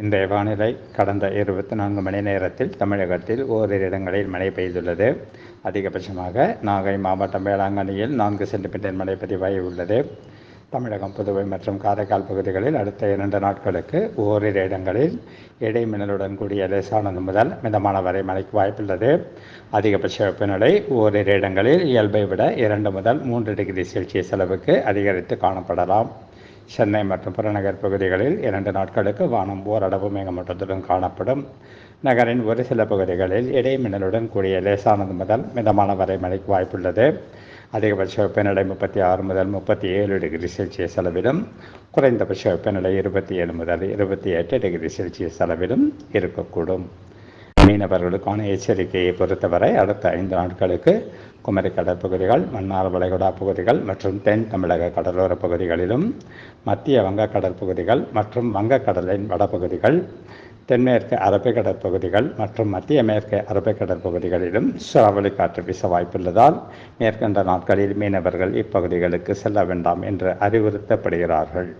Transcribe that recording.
இன்றைய வானிலை கடந்த இருபத்தி நான்கு மணி நேரத்தில் தமிழகத்தில் ஓரிரு இடங்களில் மழை பெய்துள்ளது. அதிகபட்சமாக நாகை மாவட்டம் வேளாங்கண்ணியில் நான்கு சென்டிமீட்டர் மழை பதிவாகி உள்ளது. தமிழகம் புதுவை மற்றும் காரைக்கால் பகுதிகளில் அடுத்த இரண்டு நாட்களுக்கு ஓரிரு இடங்களில் இடைமின்னலுடன் கூடிய லேசானது முதல் மிதமான வரை மழைக்கு வாய்ப்புள்ளது. அதிகபட்ச வெப்பநிலை ஓரிரு இடங்களில் இயல்பை விட இரண்டு முதல் மூன்று டிகிரி செல்சியஸ் அளவுக்கு அதிகரித்து காணப்படலாம். சென்னை மற்றும் புறநகர் பகுதிகளில் இரண்டு நாட்களுக்கு வானம் ஓரளவு மேகமூட்டத்துடன் காணப்படும். நகரின் ஒரு சில பகுதிகளில் இடைமின்னலுடன் கூடிய லேசானது முதல் மிதமான வரை மழைக்கு வாய்ப்புள்ளது. அதிகபட்ச வெப்பநிலை முப்பத்தி ஆறு முதல் முப்பத்தி ஏழு டிகிரி செல்சியஸ் அளவிலும் குறைந்தபட்ச வெப்பநிலை இருபத்தி ஏழு முதல் இருபத்தி எட்டு டிகிரி செல்சியஸ் அளவிலும் இருக்கக்கூடும். மீனவர்களுக்கான எச்சரிக்கையை பொறுத்தவரை அடுத்த ஐந்து நாட்களுக்கு குமரி கடற்பகுதிகள் மன்னார் வளைகுடா பகுதிகள் மற்றும் தென் தமிழக கடலோர பகுதிகளிலும் மத்திய வங்க கடற்பகுதிகள் மற்றும் வங்கக்கடலின் வடபகுதிகள் தென்மேற்கு அரபிக்கடற் பகுதிகள் மற்றும் மத்திய மேற்கு அரபிக்கடற் பகுதிகளிலும் சுறாவளி காற்று வீச வாய்ப்புள்ளதால் மேற்கண்ட நாட்களில் மீனவர்கள் இப்பகுதிகளுக்கு செல்ல வேண்டாம் என்று அறிவுறுத்தப்படுகிறார்கள்.